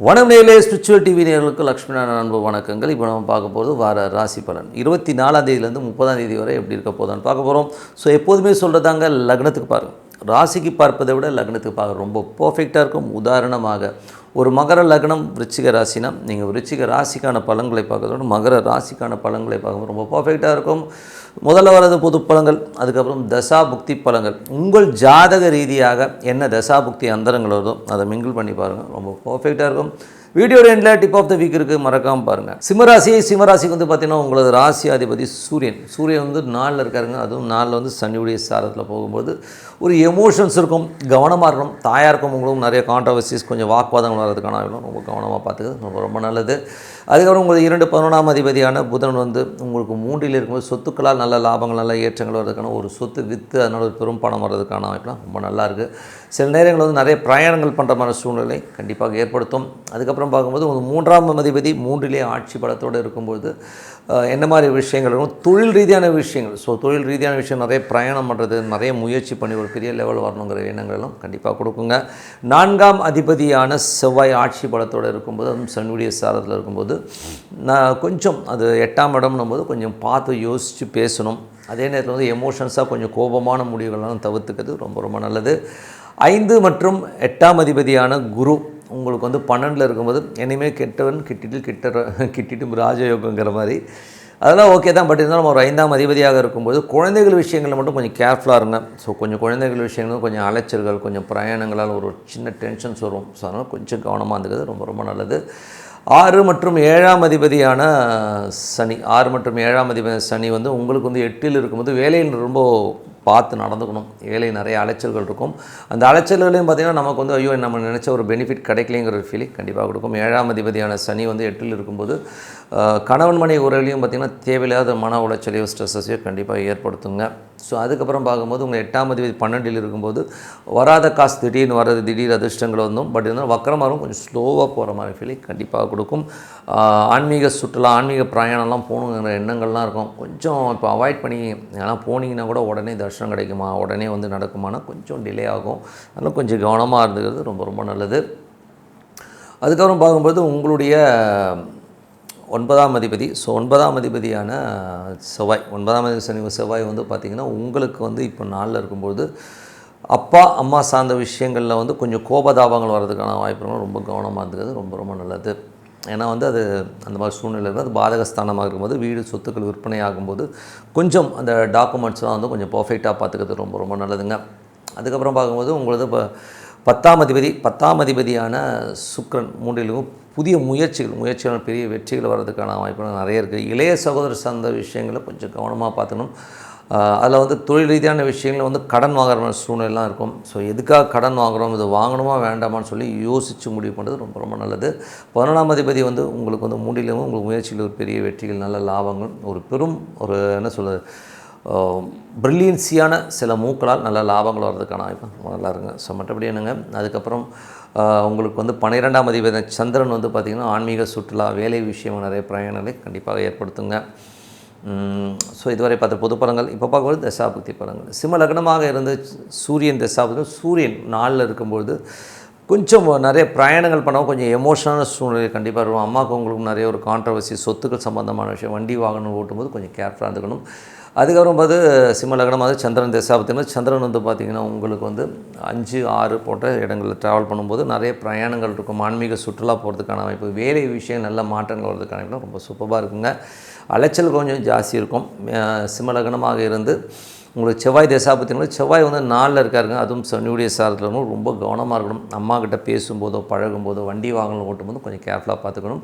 வணக்கம் நேரிலே spiritual TV நேர்களுக்கு லக்ஷ்மி நாராயண அன்பு வணக்கங்கள். இப்போ நம்ம பார்க்க போகிறது வார ராசி பலன். இருபத்தி நாலாம் தேதியிலேருந்து முப்பதாம் தேதி வரை எப்படி இருக்க போதான்னு பார்க்க போகிறோம் ஸோ எப்போதுமே சொல்கிறதாங்க லக்னத்துக்கு பாருங்கள் ராசிக்கு பார்ப்பதை விட லக்னத்துக்கு பார்க்க ரொம்ப பர்ஃபெக்டாக இருக்கும். உதாரணமாக ஒரு மகர லக்னம் விருச்சிக ராசினா நீங்கள் விருச்சிக ராசிக்கான பலன்களை பார்க்கறதோட மகர ராசிக்கான பலன்களை பார்க்கும்போது ரொம்ப பர்ஃபெக்டாக இருக்கும். முதல்ல வர்றது புது பழங்கள் அதுக்கப்புறம் தசா புக்தி பழங்கள். உங்கள் ஜாதக ரீதியாக என்ன தசா புக்தி அந்தரங்கள் வருதோ அதை மிங்கிள் பண்ணி பாருங்கள் ரொம்ப பர்ஃபெக்டாக இருக்கும். வீடியோ எண்டில் டிப் ஆஃப் த வீக் இருக்குது மறக்காமல் பாருங்கள் சிம்மராசி சிம்மராசிக்கு வந்து பார்த்தீங்கன்னா உங்களது ராசி அதிபதி சூரியன். சூரியன் வந்து நாளில் இருக்காருங்க. அதுவும் நாளில் வந்து சனியுடைய சாரத்தில் போகும்போது ஒரு எமோஷன்ஸ் இருக்கும் கவனமாக இருக்கணும். தாயாருக்கும் உங்களுக்கும் நிறைய கான்ட்ரவர்சிஸ் கொஞ்சம் வாக்குவாதங்கள் வர்றதுக்கான ரொம்ப கவனமாக பார்த்துக்கிறது ரொம்ப ரொம்ப நல்லது. அதுக்கப்புறம் உங்களுக்கு இரண்டு பதினொன்றாம் அதிபதியான புதன் வந்து உங்களுக்கு மூன்றில் இருக்கும்போது சொத்துக்களால் நல்ல லாபங்கள் நல்ல ஏற்றங்கள் வர்றதுக்கான ஒரு சொத்து விற்று அதனால் ஒரு பெரும் பணம் வர்றதுக்கான வாய்ப்புலாம் ரொம்ப நல்லாயிருக்கு சில நேரங்கள் வந்து நிறைய பிரயாணங்கள் பண்ணுற மாதிரி சூழ்நிலை கண்டிப்பாக ஏற்படுத்தும். அதுக்கப்புறம் பார்க்கும்போது உங்களுக்கு மூன்றாம் அதிபதி மூன்றிலே ஆட்சி பலத்தோடு இருக்கும்போது என்ன மாதிரி விஷயங்கள் இருக்கும்? தொழில் ரீதியான விஷயங்கள். ஸோ தொழில் ரீதியான விஷயம் நிறைய பிரயாணம் பண்ணுறது நிறைய முயற்சி பண்ணி ஒரு பெரிய லெவல் வரணுங்கிற எண்ணங்களும் கண்டிப்பாக கொடுக்குங்க. நான்காம் அதிபதியான செவ்வாய் ஆட்சி பலத்தோடு இருக்கும்போது அதுவும் சனியுடைய சாரத்தில் இருக்கும்போது நான் கொஞ்சம் அது எட்டாம் இடம்னும் போது கொஞ்சம் பார்த்து யோசித்து பேசணும். அதே நேரத்தில் வந்து எமோஷன்ஸாக கொஞ்சம் கோபமான முடிவுகளெல்லாம் தவிர்த்துக்கிறது ரொம்ப ரொம்ப நல்லது. ஐந்து மற்றும் எட்டாம் அதிபதியான குரு உங்களுக்கு வந்து பன்னெண்டில் இருக்கும்போது இனிமேல் கெட்டவன் கிட்டிட்டு கிட்ட கிட்டிட்டு ராஜயோகங்கிற மாதிரி. அதெல்லாம் ஓகே தான். பட் இருந்தாலும் ஒரு ஐந்தாம் அதிபதியாக இருக்கும்போது குழந்தைகள் விஷயங்களில் மட்டும் கொஞ்சம் கேர்ஃபுல்லாக இருங்க. ஸோ கொஞ்சம் குழந்தைகள் விஷயங்களும் கொஞ்சம் அலைச்சல்கள் கொஞ்சம் பிரயாணங்களால் ஒரு சின்ன டென்ஷன்ஸ் வரும். ஸோ அதனால் கொஞ்சம் கவனமாக இருந்துக்கிறது ரொம்ப ரொம்ப நல்லது. ஆறு மற்றும் ஏழாம் அதிபதியான சனி. ஆறு மற்றும் ஏழாம் அதிபதி சனி வந்து உங்களுக்கு வந்து எட்டில் இருக்கும்போது வேலையில் ரொம்ப பார்த்து நடந்துக்கணும். வேலை நிறைய அலைச்சல்கள் இருக்கும். அந்த அலைச்சல்களையும் பார்த்திங்கன்னா நமக்கு வந்து ஐயோ நம்ம நினச்ச ஒரு பெனிஃபிட் கிடைக்கலைங்கிற ஒரு ஃபீலிங் கண்டிப்பாக கொடுக்கும். ஏழாம் அதிபதியான சனி வந்து எட்டில் இருக்கும்போது கணவன் மனை உறவுலையும் பார்த்திங்கன்னா தேவையில்லாத மன உளைச்சலையோ ஸ்ட்ரெஸ்ஸையோ கண்டிப்பாக ஏற்படுத்துங்க. ஸோ அதுக்கப்புறம் பார்க்கும்போது உங்கள் எட்டாம் தேதி பன்னெண்டில் இருக்கும்போது வராத காசு திடீர்னு வர்றது திடீர் அதிர்ஷ்டங்கள் வந்தும். பட் இருந்தாலும் வக்கரமாகவும் கொஞ்சம் ஸ்லோவாக போகிற மாதிரி ஃபீலிங் கண்டிப்பாக கொடுக்கும். ஆன்மீக சுற்றுலா ஆன்மீக பிரயாணம்லாம் போகணுங்கிற எண்ணங்கள்லாம் இருக்கும். கொஞ்சம் இப்போ அவாய்ட் பண்ணி ஏன்னா போனீங்கன்னா கூட உடனே தர்ஷனம் கிடைக்குமா? உடனே வந்து நடக்குமானா கொஞ்சம் டிலே ஆகும். அதனால் கொஞ்சம் கவனமாக இருந்துக்கிறது ரொம்ப ரொம்ப நல்லது. அதுக்கப்புறம் பார்க்கும்போது உங்களுடைய ஒன்பதாம் அதிபதி. ஸோ ஒன்பதாம் அதிபதியான செவ்வாய் ஒன்பதாம் அதிபதி சனி செவ்வாய் வந்து பார்த்திங்கன்னா உங்களுக்கு வந்து இப்போ நாளில் இருக்கும்போது அப்பா அம்மா சார்ந்த விஷயங்களில் வந்து கொஞ்சம் கோபதாபங்கள் வர்றதுக்கான வாய்ப்புகள் ரொம்ப கவனமாக இருந்துக்கிறது ரொம்ப ரொம்ப நல்லது. ஏன்னா வந்து அது அந்த மாதிரி சூழ்நிலை இருக்கும் அது பாதகஸ்தானமாக இருக்கும்போது வீடு சொத்துக்கள் விற்பனை ஆகும்போது கொஞ்சம் அந்த டாக்குமெண்ட்ஸ்லாம் வந்து கொஞ்சம் பர்ஃபெக்டாக பார்த்துக்கிறது ரொம்ப ரொம்ப நல்லதுங்க. அதுக்கப்புறம் பார்க்கும்போது உங்களது இப்போ பத்தாம் அதிபதி பத்தாம் அதிபதியான சுக்கிரன் மூன்றிலும் புதிய முயற்சிகள் முயற்சிகள் பெரிய வெற்றிகள் வர்றதுக்கான வாய்ப்புகள் நிறைய இருக்குது இளைய சகோதரர் சார்ந்த விஷயங்களை கொஞ்சம் கவனமாக பார்த்துக்கணும். அதில் வந்து தொழில் ரீதியான விஷயங்கள் வந்து கடன் வாங்குற மாதிரி சூழ்நிலைலாம் இருக்கும். ஸோ எதுக்காக கடன் வாங்குகிறோம் இது வாங்கணுமா வேண்டாமான்னு சொல்லி யோசித்து முடிவு பண்ணுறது ரொம்ப ரொம்ப நல்லது. பதினொன்றாம் அதிபதி வந்து உங்களுக்கு வந்து மூன்றிலும் உங்களுக்கு முயற்சியில் ஒரு பெரிய வெற்றிகள் நல்ல லாபங்கள் ஒரு பெரும் ஒரு என்ன சொல்கிறது ப்ரில்லியன்சியான சில மூக்களால் நல்ல லாபங்கள் வர்றதுக்கான வாய்ப்பு நல்லா இருங்க ஸோ மற்றபடி என்னங்க? அதுக்கப்புறம் உங்களுக்கு வந்து பன்னிரெண்டாம் அதிபதி சந்திரன் வந்து பார்த்திங்கன்னா ஆன்மீக சுற்றுலா வேலை விஷயம் நிறைய பிரயாணங்களை கண்டிப்பாக ஏற்படுத்துங்க. ஸோ இதுவரை பார்த்த பொது பலங்கள் இப்போ பார்க்கும்போது தசாபக்தி பலங்கள். சிம்ம லக்னமாக இருந்து சூரியன் தசாபக்தி சூரியன் நாளில் இருக்கும்பொழுது கொஞ்சம் நிறைய பிரயாணங்கள் பண்ணவும் கொஞ்சம் எமோஷனான சூழ்நிலை கண்டிப்பாக இருக்கும் அம்மாவுக்கு உங்களுக்கு நிறைய ஒரு கான்ட்ரவர்சி சொத்துக்கள் சம்பந்தமான விஷயம் வண்டி வாகனம் ஓட்டும்போது கொஞ்சம் கேர்ஃபுல்லாக இருந்துக்கணும். அதுக்கப்புறம் பார்த்து சிம்ம அது சந்திரன் தசாபத்தினா சந்திரன் வந்து பார்த்திங்கன்னா உங்களுக்கு வந்து அஞ்சு ஆறு போன்ற இடங்களில் ட்ராவல் பண்ணும்போது நிறைய பிரயாணங்கள் இருக்கும். ஆன்மீக சுற்றுலா போகிறதுக்கான வாய்ப்பு வேலை விஷயம் நல்ல மாற்றங்கள் வர்றதுக்கான ரொம்ப சூப்பராக இருக்குங்க. அலைச்சல் கொஞ்சம் ஜாஸ்தி இருக்கும். அஹ் இருந்து உங்களுக்கு செவ்வாய் தசாபத்தினும் செவ்வாய் வந்து நாளில் இருக்காருங்க. அதுவும் சனியுடைய சாரத்தில் ரொம்ப கவனமாக இருக்கணும். அம்மா கிட்ட பேசும்போதோ பழகும்போதோ வண்டி வாங்கணும் ஓட்டும்போது கொஞ்சம் கேர்ஃபுல்லாக பார்த்துக்கணும்.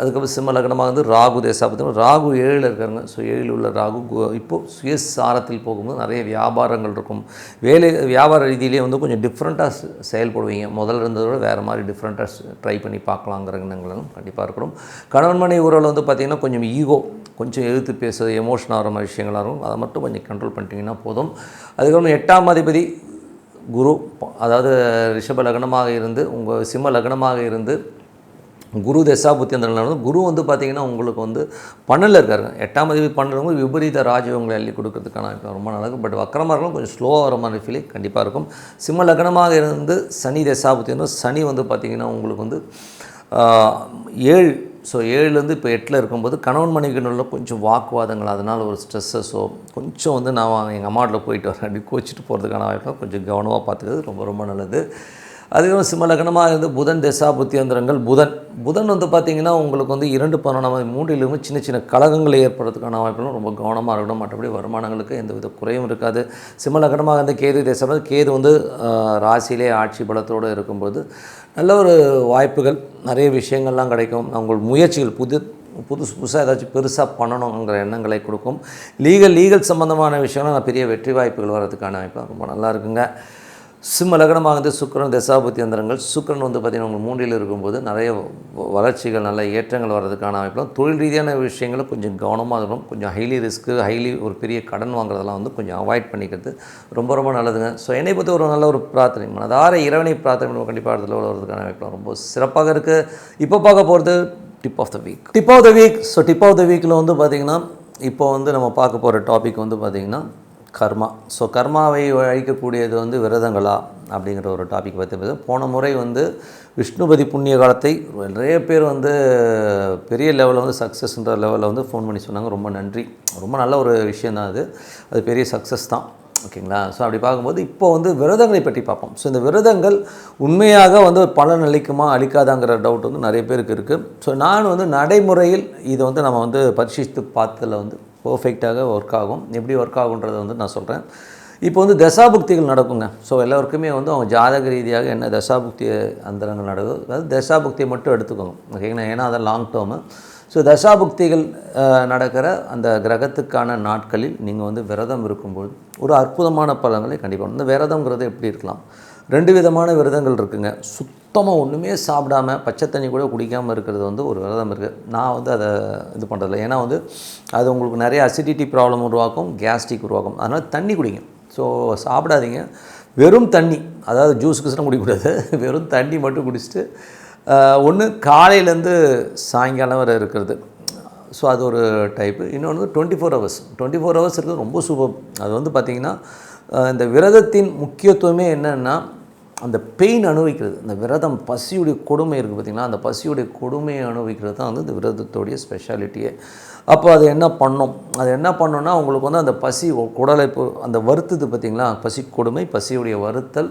அதுக்கப்புறம் சிம்ம லக்னமாக வந்து ராகு தசாபத்தினும் ராகு ஏழில் இருக்காருங்க. ஸோ ஏழில் உள்ள ராகு இப்போது சுயசாரத்தில் போகும்போது நிறைய வியாபாரங்கள் இருக்கும். வேலை வியாபார ரீதியிலே வந்து கொஞ்சம் டிஃப்ரெண்ட்டாக செயல்படுவீங்க. முதல்ல இருந்ததோட வேறு மாதிரி டிஃப்ரெண்ட்டாக ட்ரை பண்ணி பார்க்கலாங்கிற எண்ணங்களும் கண்டிப்பாக இருக்கணும். கணவன் மனை உறவில் வந்து பார்த்திங்கன்னா கொஞ்சம் ஈகோ கொஞ்சம் எதிர்த்து பேசுறது எமோஷன் ஆகிற மாதிரி விஷயங்களாக இருக்கும் அதை மட்டும் கொஞ்சம் கண்ட்ரோல் பண்ணிட்டீங்கன்னா போதும். அதுக்கப்புறம் எட்டாம் அதிபதி குரு அதாவது ரிஷப லக்னமாக இருந்து உங்கள் சிம்ம லக்னமாக இருந்து குரு தசாபுத்தி அந்த வந்து குரு வந்து பார்த்திங்கன்னா உங்களுக்கு வந்து பன்னலில் இருக்காருங்க எட்டாம் அதிபதி பன்னெண்டு விபரீத ராஜயோகங்களை அள்ளி கொடுக்கறதுக்கான ரொம்ப நல்லாயிருக்கும் பட் வக்கரமாக இருக்கும் கொஞ்சம் ஸ்லோவாக வர மாதிரி ஃபீலிங் கண்டிப்பாக இருக்கும். சிம்ம லக்னமாக இருந்து சனி தசாபுத்தி சனி வந்து பார்த்திங்கன்னா உங்களுக்கு வந்து ஏழு ஸோ ஏழுலேருந்து இப்போ எட்டில் இருக்கும்போது கணவன் மனைவிக்குள்ள கொஞ்சம் வாக்குவாதங்கள் அதனால் ஒரு ஸ்ட்ரெஸ்ஸஸோ கொஞ்சம் வந்து நான் எங்கள் அம்மாட்டில் போயிட்டு வரேன் அப்படி கோச்சிட்டு போகிறதுக்கான வாய்ப்பு கொஞ்சம் கவனமாக பார்த்துக்கிறது ரொம்ப ரொம்ப நல்லது. அதுக்கப்புறம் சிம்ம லக்னமாக இருந்து புதன் தசா புத்தியந்திரங்கள் புதன். புதன் வந்து பார்த்திங்கன்னா உங்களுக்கு வந்து இரண்டு பன்னெண்டாம் மூன்றிலுமே சின்ன சின்ன கழகங்களை ஏற்படுறதுக்கான வாய்ப்புகளும் ரொம்ப கவனமாக இருக்கணும். மற்றபடி வருமானங்களுக்கு எந்த வித குறையும் இருக்காது. சிம்ம லக்னமாக இருந்த கேது தேசம் கேது வந்து ராசியிலே ஆட்சி பலத்தோடு இருக்கும்போது நல்ல ஒரு வாய்ப்புகள் நிறைய விஷயங்கள்லாம் கிடைக்கும். அவங்கள் முயற்சிகள் புது புதுசு புதுசாக ஏதாச்சும் பெருசாக பண்ணணுங்கிற எண்ணங்களை கொடுக்கும். லீகல் லீகல் சம்மந்தமான விஷயம்லாம் நான் பெரிய வெற்றி வாய்ப்புகள் வர்றதுக்கான வாய்ப்பு. ரொம்ப நல்லா இருக்குங்க. சிம்ம வந்து சுக்கிரன் தசாபுத்தி அந்தரங்கள் சுக்கிரன் வந்து பார்த்திங்கன்னா உங்களுக்கு மூன்றில் இருக்கும்போது நிறைய வ- வளர்ச்சிகள் நல்ல ஏற்றங்கள் வர்றதுக்கான வாய்ப்புலாம் தொழில் ரீதியான விஷயங்களை கொஞ்சம் கவனமாக இருக்கணும். கொஞ்சம் ஹைலி ரிஸ்க்கு ஹைலி ஒரு பெரிய கடன் வாங்குறதெல்லாம் வந்து கொஞ்சம் அவாய்ட் பண்ணிக்கிறது ரொம்ப ரொம்ப நல்லதுங்க. ஸோ என்னை பற்றி ஒரு நல்ல ஒரு பிரார்த்தனை. மனதார இறைவனை பிரார்த்தனை பண்ணுவோம். கண்டிப்பாக இடத்துல வர்றதுக்கான வாய்ப்புலாம் ரொம்ப சிறப்பாக இருக்குது இப்போ பார்க்க போகிறது tip of the week tip of the week so tip of the வீக்கில் வந்து பார்த்திங்கன்னா இப்போ வந்து நம்ம பார்க்க போகிற டாபிக் வந்து பார்த்திங்கன்னா கர்மா. ஸோ கர்மாவை அழிக்கக்கூடியது வந்து விரதங்களா அப்படிங்கிற ஒரு டாபிக் பற்றி பேச போன முறை வந்து விஷ்ணுபதி புண்ணிய காலத்தை நிறைய பேர் வந்து பெரிய லெவலில் வந்து சக்ஸஸ்ன்ற லெவலில் வந்து ஃபோன் பண்ணி சொன்னாங்க. ரொம்ப நன்றி. ரொம்ப நல்ல ஒரு விஷயம் தான் அது. அது பெரிய சக்ஸஸ் தான். ஓகேங்களா ஸோ அப்படி பார்க்கும்போது இப்போ வந்து விரதங்களை பற்றி பார்ப்போம். ஸோ இந்த விரதங்கள் உண்மையாக வந்து பலன் அளிக்குமா அளிக்காதாங்கிற டவுட் வந்து நிறைய பேருக்கு இருக்குது ஸோ நான் வந்து நடைமுறையில் இதை வந்து நம்ம வந்து பரிசீலித்து பார்த்ததில் வந்து பர்ஃபெக்டாக ஒர்க் ஆகும். எப்படி ஒர்க் ஆகுன்றதை வந்து நான் சொல்கிறேன் இப்போ வந்து தசாபுக்திகள் நடக்குங்க. ஸோ எல்லாருக்குமே வந்து அவங்க ஜாதக ரீதியாக என்ன தசாபுக்தி அந்தரங்கள் நடக்குது அதாவது தசாபுக்தியை மட்டும் எடுத்துக்கோங்க. ஓகேங்களா ஏன்னா அது லாங் டேர்மு ஸோ தசாபுக்திகள் நடக்கிற அந்த கிரகத்துக்கான நாட்களில் நீங்கள் வந்து விரதம் இருக்கும்போது ஒரு அற்புதமான பலன்களை கண்டிப்பாக இந்த விரதங்கிறது எப்படி இருக்கலாம்? ரெண்டு விதமான விரதங்கள் இருக்குங்க. சுத்தமாக ஒன்றுமே சாப்பிடாம பச்சை தண்ணி கூட குடிக்காமல் இருக்கிறது வந்து ஒரு விரதம் இருக்குது நான் வந்து அதை இது பண்ணுறதில்ல ஏன்னா வந்து அது உங்களுக்கு நிறைய அசிடிட்டி ப்ராப்ளம் உருவாக்கும் கேஸ்ட்ரிக் உருவாக்கும். அதனால் தண்ணி குடிங்க. ஸோ சாப்பிடாதீங்க. வெறும் தண்ணி. அதாவது ஜூஸ் கிஸ்லாம் குடிக்கக்கூடாது. வெறும் தண்ணி மட்டும் குடிச்சிட்டு ஒன்று காலையிலேருந்து சாயங்காலம் வரை இருக்கிறது. ஸோ அது ஒரு டைப்பு இன்னொன்று twenty four hours twenty four hours இருக்கிறது ரொம்ப சூப்பர் அது வந்து பார்த்திங்கன்னா இந்த விரதத்தின் முக்கியத்துவமே என்னென்னா அந்த பெயின் அனுபவிக்கிறது. இந்த விரதம் பசியுடைய கொடுமை இருக்குது பார்த்திங்கன்னா அந்த பசியுடைய கொடுமையை அனுபவிக்கிறது தான் வந்து இந்த விரதத்தோடைய ஸ்பெஷாலிட்டியே அப்போ அது என்ன பண்ணும்? அது என்ன பண்ணோன்னா உங்களுக்கு வந்து அந்த பசி உ- குடலை அந்த வருத்தது பார்த்திங்களா பசி கொடுமை பசியுடைய வருத்தல்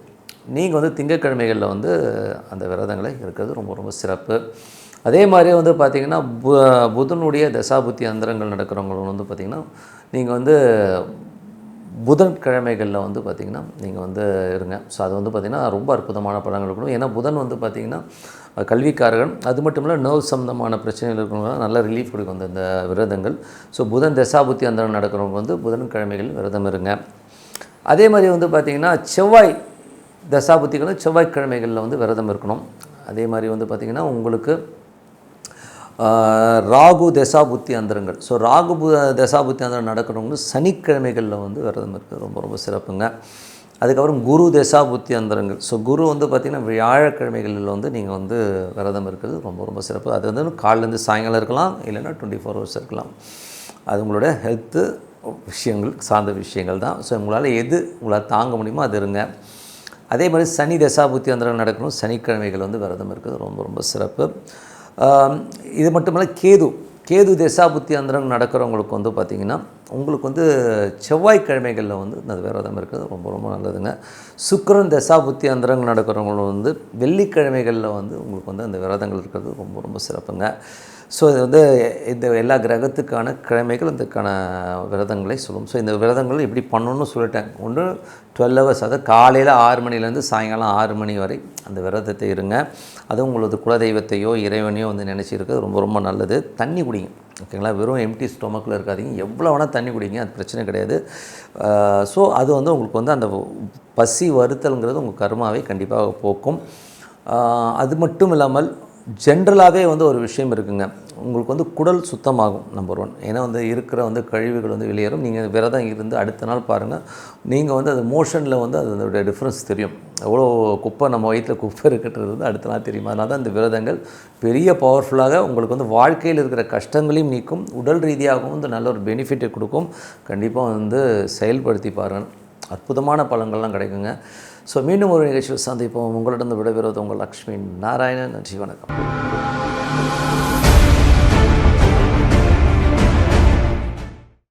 நீங்கள் வந்து திங்கட்கிழமைகளில் வந்து அந்த விரதங்களை இருக்கிறது ரொம்ப ரொம்ப சிறப்பு. அதே மாதிரி வந்து பார்த்திங்கன்னா பு புதனுடைய தசாபுத்தி அந்தரங்கள் நடக்கிறவங்களும் வந்து பார்த்திங்கன்னா நீங்கள் வந்து புதன்கிழமைகளில் வந்து பார்த்திங்கன்னா நீங்கள் வந்து இருங்க. ஸோ அது வந்து பார்த்திங்கன்னா ரொம்ப அற்புதமான படங்கள் இருக்கணும் ஏன்னா புதன் வந்து பார்த்திங்கன்னா கல்விக்காரர்கள் அது மட்டும் இல்லை நர்வ் சம்மந்தமான பிரச்சனைகள் இருக்கிறவங்க நல்ல ரிலீஃப் கொடுக்கும் அந்த இந்த விரதங்கள். ஸோ புதன் தசாபுத்தி அந்தரம் நடக்கிறவங்க வந்து புதன்கிழமைகள் விரதம் இருங்க. அதே மாதிரி வந்து பார்த்திங்கன்னா செவ்வாய் தசாபுத்திகளும் செவ்வாய்க்கிழமைகளில் வந்து விரதம் இருக்கணும். அதே மாதிரி வந்து பார்த்திங்கன்னா உங்களுக்கு ராகு தசாபுத்தி அந்தரங்கள். ஸோ ராகு பு தசாபுத்தி அந்தரம் நடக்கிறவங்க சனிக்கிழமைகளில் வந்து விரதம் இருக்குது ரொம்ப ரொம்ப சிறப்புங்க. அதுக்கப்புறம் குரு தசாபுத்தி அந்தரங்கள். ஸோ குரு வந்து பார்த்திங்கன்னா வியாழக்கிழமைகளில் வந்து நீங்கள் வந்து விரதம் இருக்கிறது ரொம்ப ரொம்ப சிறப்பு. அது வந்து காலிலேருந்து சாயங்காலம் இருக்கலாம் இல்லைன்னா டுவெண்ட்டி ஃபோர் ஹவர்ஸ் இருக்கலாம். அது உங்களோட ஹெல்த்து விஷயங்கள் சார்ந்த விஷயங்கள் தான். ஸோ உங்களால் எது உங்களால் தாங்க முடியுமோ அது இருங்க. அதே மாதிரி சனி தசாபுத்தி அந்தரம் நடக்கணும். சனிக்கிழமைகள் வந்து விரதம் இருக்குது ரொம்ப ரொம்ப சிறப்பு. இது மட்டுமல்ல கேது. கேது தசாபுத்தி அந்தரம் நடக்கிறவங்களுக்கு வந்து பார்த்திங்கன்னா உங்களுக்கு வந்து செவ்வாய்க்கிழமைகளில் வந்து இந்த விரதம் இருக்கிறது ரொம்ப ரொம்ப நல்லதுங்க. சுக்கிரன் தசாபுத்தி அந்தரங்கள் நடக்கிறவங்களும் வந்து வெள்ளிக்கிழமைகளில் வந்து உங்களுக்கு வந்து அந்த விரதங்கள் இருக்கிறது ரொம்ப ரொம்ப சிறப்புங்க. ஸோ இது வந்து இந்த எல்லா கிரகத்துக்கான கிழமைகள் அதுக்கான விரதங்களை சொல்லும். ஸோ இந்த விரதங்கள் எப்படி பண்ணணும்னு சொல்லிட்டேன். ஒன்று டுவெல் ஹவர்ஸ் அதாவது காலையில் ஆறு மணிலேருந்து சாயங்காலம் ஆறு மணி வரை அந்த விரதத்தை இருங்க. அதுவும் உங்களது குலதெய்வத்தையோ இறைவனையோ வந்து நினச்சிருக்கிறது. ரொம்ப ரொம்ப நல்லது. தண்ணி குடிங்க. ஓகேங்களா? வெறும் எம்டி ஸ்டொமக்கில் இருக்காதீங்க. எவ்வளோ வேணால் தண்ணி குடிங்க அது பிரச்சனை கிடையாது. ஸோ அது வந்து உங்களுக்கு வந்து அந்த பசி வருத்தல்ங்கிறது உங்கள் கர்மாவை கண்டிப்பாக போக்கும். அது மட்டும் இல்லாமல் ஜென்ரலாகவே வந்து ஒரு விஷயம் இருக்குங்க. உங்களுக்கு வந்து குடல் சுத்தமாகும் நம்பர் ஒன் ஏன்னா வந்து இருக்கிற வந்து கழிவுகள் வந்து வெளியேறும். நீங்கள் விரதம் இருந்து அடுத்த நாள் பாருங்கள் நீங்கள் வந்து அது மோஷனில் வந்து அதனுடைய டிஃப்ரென்ஸ் தெரியும். எவ்வளோ குப்பை நம்ம வயிற்றில் குப்பை இருக்கிறது வந்து அடுத்த நாள் தெரியும். அதனால தான் இந்த விரதங்கள் பெரிய பவர்ஃபுல்லாக உங்களுக்கு வந்து வாழ்க்கையில் இருக்கிற கஷ்டங்களையும் நீக்கும் உடல் ரீதியாகவும் வந்து நல்ல ஒரு பெனிஃபிட்டை கொடுக்கும். கண்டிப்பாக வந்து செயல்படுத்தி பாருங்கள் அற்புதமான பலன்கள்லாம் கிடைக்குங்க. ஸோ மீண்டும் ஒரு நிகழ்ச்சியில் சந்திப்போம். உங்களிடம் விடைபெறுவது உங்கள் லக்ஷ்மி நாராயணன். நன்றி வணக்கம்.